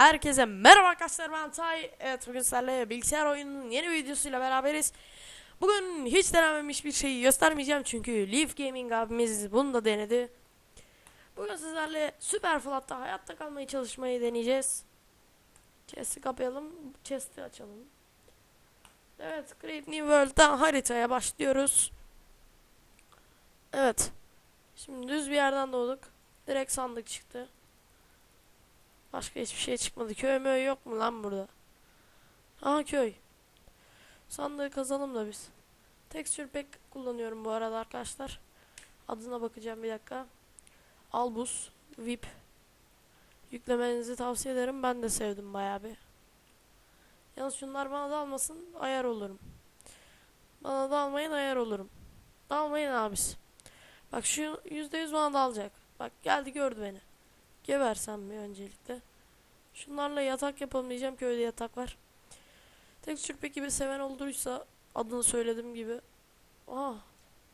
Herkese merhaba arkadaşlar ben Tay. Evet bugün sizlerle bilgisayar oyununun yeni videosuyla beraberiz. Bugün hiç denememiş bir şeyi göstermeyeceğim çünkü Leaf Gaming abimiz bunu da denedi. Bugün sizlerle Super Flat'ta hayatta kalmaya çalışmayı deneyeceğiz. Chest'i kapayalım, chest'i açalım. Evet, Great New World'da haritaya başlıyoruz. Evet. Şimdi düz bir yerden doğduk. Direkt sandık çıktı. Başka hiçbir şey çıkmadı. Köy mü yok mu lan burada? Aha köy. Sandığı kazalım da biz. Texture pack kullanıyorum bu arada arkadaşlar. Adına bakacağım bir dakika. Albus, VIP. Yüklemenizi tavsiye ederim. Ben de sevdim bayağı bir. Yalnız şunlar bana da almasın ayar olurum. Bana da almayın ayar olurum. Dalmayın abis. Bak şu %100 bana da alacak. Bak geldi gördü beni. Gebersem bir öncelikle. Şunlarla yatak yapalım diyeceğim. Köyde yatak var. Texture pack gibi seven olduysa adını söylediğim gibi. Aa,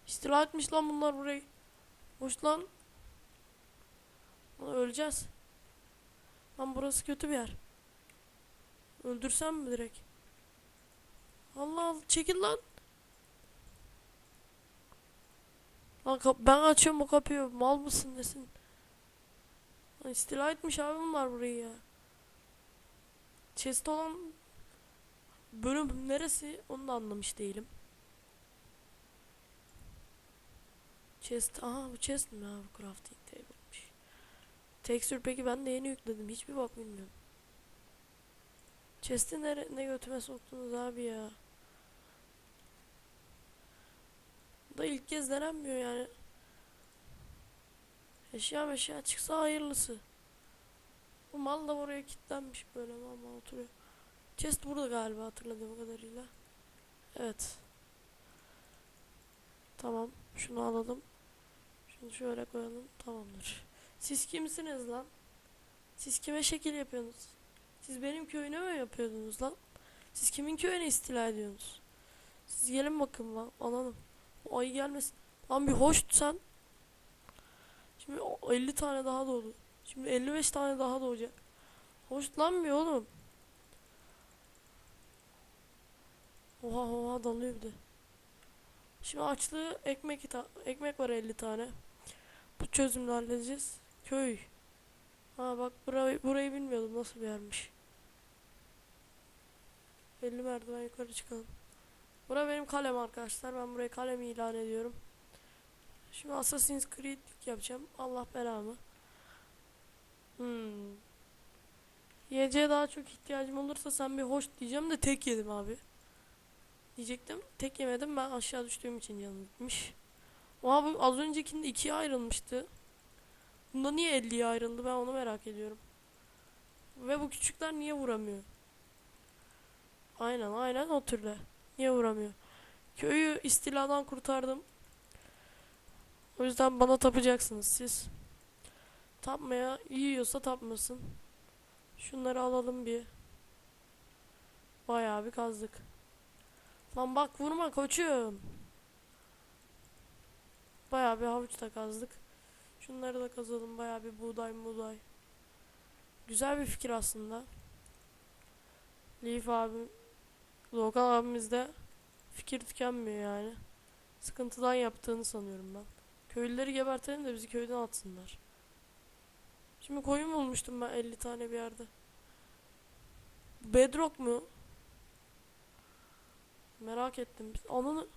istila etmiş lan bunlar burayı. Hoş lan. Öleceğiz. Lan burası kötü bir yer. Öldürsem mi direkt? Allah Allah çekil lan. Lan ben açıyorum bu kapıyı. Mal mısın nesin? İstila etmiş abi bunlar burayı ya. Chest olan bölüm neresi onu da anlamış değilim. Chest, aha bu chest mi ha bu crafting table'mış. Texture peki ben de yeni yükledim hiçbir bak bilmiyorum. Chest'i nere, ne götüme soktunuz abi ya. Da ilk kez denenmiyor yani. Eşya meşya çıksa hayırlısı. Bu mal da buraya kilitlenmiş böyle mal oturuyor. Chest burada galiba hatırladığım kadarıyla. Evet. Tamam. Şunu alalım. Şunu şöyle koyalım. Tamamdır. Siz kimsiniz lan? Siz kime şekil yapıyorsunuz? Siz benim köyüne mi yapıyordunuz lan? Siz kimin köyüne istila ediyorsunuz? Siz gelin bakın lan. Alalım. O ayı gelmesin. Lan bir hoş sen. Şimdi o 50 tane daha doğdu. Şimdi 55 tane daha doğacak. Hoşlanmıyor oğlum. Oha oha dalıyor bir de. Şimdi açlığı ekmek ekmek var 50 tane. Bu çözümle halledeceğiz. Köy. Ha bak burayı, burayı bilmiyordum nasıl bir yermiş. 50 merdiven yukarı çıkalım. Bura benim kalem arkadaşlar. Ben burayı kalem ilan ediyorum. Şimdi Assassin's Creed yapacağım. Allah belamı. Hmm. Yiyeceğe daha çok ihtiyacım olursa sen bir hoş diyeceğim de tek yedim abi. Diyecektim. Tek yemedim ben aşağı düştüğüm için canım gitmiş. Oha bu az öncekinde ikiye ayrılmıştı. Bunda niye 50'ye ayrıldı ben onu merak ediyorum. Ve bu küçükler niye vuramıyor? Aynen aynen o türle. Niye vuramıyor? Köyü istiladan kurtardım. O yüzden bana tapacaksınız siz. Tapmaya yiyorsa tapmasın. Şunları alalım bir. Bayağı bir kazdık. Lan bak vurma koçum. Bayağı bir havuç da kazdık. Şunları da kazalım bayağı bir buğday buğday. Güzel bir fikir aslında. Leaf abim, Logan abimiz de fikir tükenmiyor yani. Sıkıntıdan yaptığını sanıyorum ben. Köylüleri gebertelim de bizi köyden atsınlar. Şimdi koyun bulmuştum ben 50 tane bir yerde. Bedrock mu? Merak ettim. Onun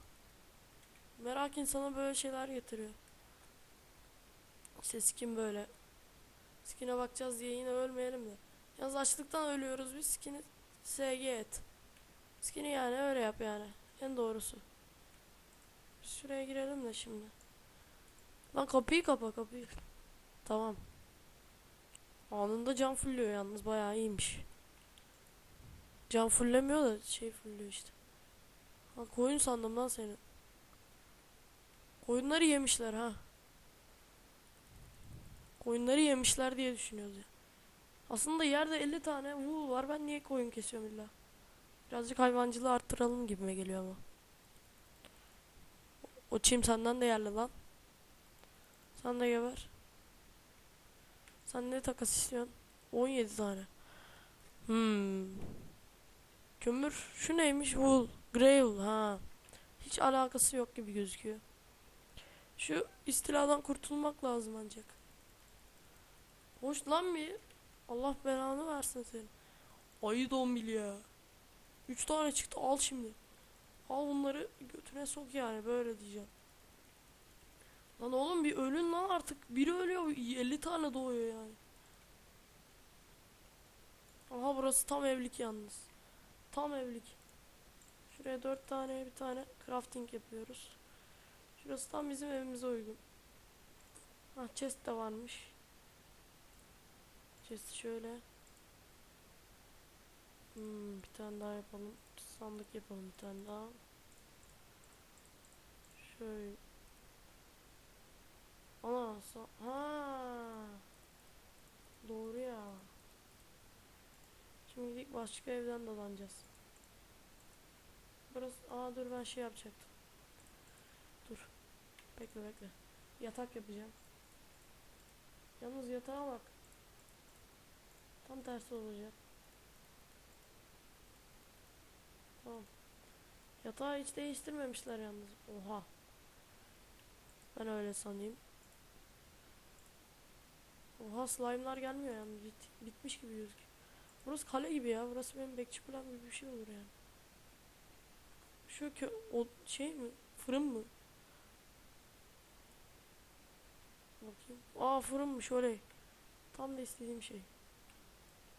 merak insana böyle şeyler getiriyor. İşte skin böyle. Skin'e bakacağız diye yine ölmeyelim de. Yalnız açlıktan ölüyoruz biz. Skin'i SG et. Skin'i yani öyle yap yani. En doğrusu. Şuraya girelim de şimdi. Lan kapıyı kapa kapıyı. Tamam. Anında can fulluyor yalnız bayağı iyiymiş. Can fullemiyor da şey fulluyor işte. Ha koyun sandım lan seni. Koyunları yemişler ha. Koyunları yemişler diye düşünüyoruz ya. Aslında yerde 50 tane wool var. Ben niye koyun kesiyorum illa? Birazcık hayvancılığı arttıralım gibime geliyor ama. O çim senden de yerli lan. Sen de geber. Sen ne takas istiyorsun? 17 tane. Hmm. Kömür şu neymiş? Wool. Gravel ha. Hiç alakası yok gibi gözüküyor. Şu istiladan kurtulmak lazım ancak. Hoş lan bir. Allah belanı versin senin. Ayı dombil ya. Üç tane çıktı al şimdi. Al bunları götüne sok yani böyle diyeceğim. Lan oğlum bir ölün lan artık. Biri ölüyor 50 tane doğuyor yani. Aha burası tam evlilik yalnız. Tam evlilik. Şuraya dört tane bir tane crafting yapıyoruz. Şurası tam bizim evimize uygun. Ha chest de varmış. Chest şöyle. Hmm, bir tane daha yapalım. Sandık yapalım bir tane daha. Şöyle. Ana sa- ha. Doğru ya. Şimdi gidip başka evden dolanacağız. Burası aa dur ben şey yapacaktım. Dur. Bekle bekle. Yatak yapacağım. Yalnız yatağa bak. Tam tersi olacak. Tamam. Yatağı hiç değiştirmemişler yalnız. Oha. Ben öyle sanayım. Oha slime'lar gelmiyor yani. Bit bitmiş gibi gözüküyor. Burası kale gibi ya. Burası benim bekçi kulem gibi bir şey olur yani. Şu kö o şey mi? Fırın mı? Bakayım. Aa fırınmış oley. Tam da istediğim şey.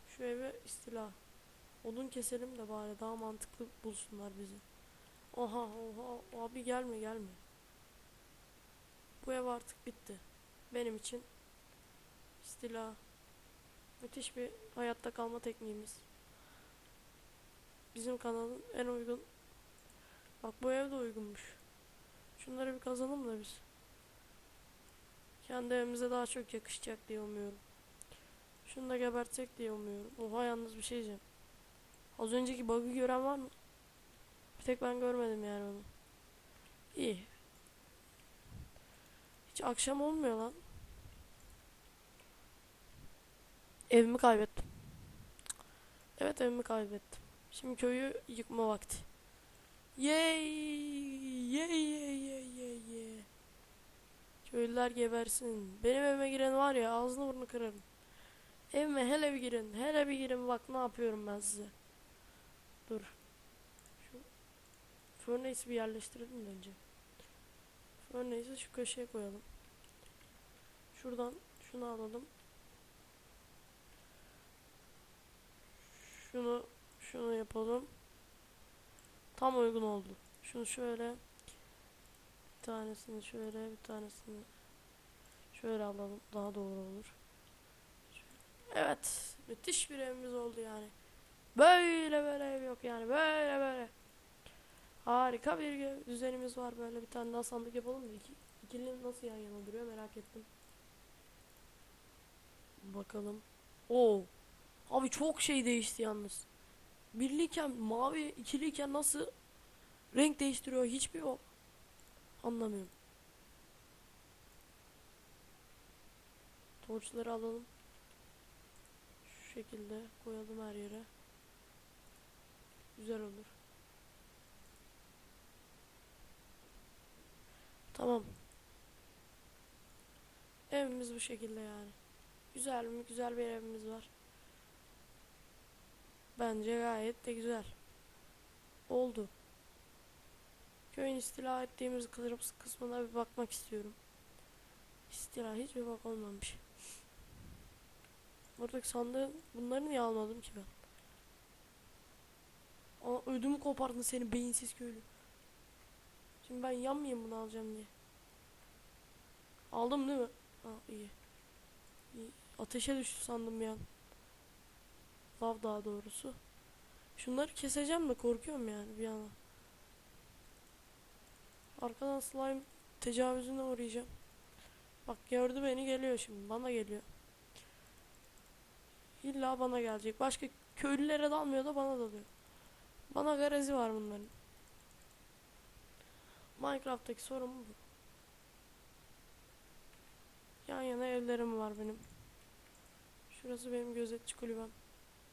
Şu eve istila. Odun keselim de bari daha mantıklı bulsunlar bizi. Oha oha abi gelme gelme. Bu ev artık bitti. Benim için istila. Müthiş bir hayatta kalma tekniğimiz. Bizim kanalın en uygun. Bak bu ev de uygunmuş. Şunları bir kazalım da biz. Kendi evimize daha çok yakışacak diye umuyorum. Şunu da gebertsek diye umuyorum. Oha yalnız bir şey diyeceğim. Az önceki bug'ı gören var mı? Bir tek ben görmedim yani onu. İyi. Hiç akşam olmuyor lan. Evimi kaybettim. Evet evimi kaybettim. Şimdi köyü yıkma vakti. Yay! Yay yay yay yay yay. Köylüler gebersin. Benim evime giren var ya ağzını burnunu kırarım. Evime hele bir girin. Hele bir girin bak ne yapıyorum ben size. Dur. Şu furnace'i bir yerleştirelim de önce. Furnace'i şu köşeye koyalım. Şuradan şunu alalım. Şunu şunu yapalım. Tam uygun oldu. Şunu şöyle bir tanesini şöyle bir tanesini şöyle alalım. Daha doğru olur. Evet. Müthiş bir evimiz oldu yani. Böyle böyle ev yok yani. Böyle böyle. Harika bir düzenimiz var. Böyle bir tane daha sandık yapalım da iki, ikili nasıl yan yana duruyor merak ettim. Bakalım. Oo. Abi çok şey değişti yalnız. Birliyken mavi, ikiliyken nasıl renk değiştiriyor hiçbir o anlamıyorum. Torçları alalım. Şu şekilde koyalım her yere. Güzel olur. Tamam. Evimiz bu şekilde yani. Güzel mi? Güzel bir evimiz var. Bence gayet de güzel. Oldu. Köyün istila ettiğimiz kısmına bir bakmak istiyorum. İstila hiçbir bak olmamış. Buradaki sandığı bunları niye almadım ki ben? Aa, ödümü kopardın seni beyinsiz köylü. Şimdi ben yanmayayım bunu alacağım diye. Aldım değil mi? Ha iyi. iyi. Ateşe düştü sandım bir an. Lav daha doğrusu. Şunları keseceğim de korkuyorum yani bir yana. Arkadan slime tecavüzüne uğrayacağım. Bak gördü beni geliyor şimdi. Bana geliyor. İlla bana gelecek. Başka köylülere dalmıyor da bana dalıyor. Bana garezi var bunların. Minecraft'taki sorun bu. Yan yana evlerim var benim. Şurası benim gözetçi kulübem.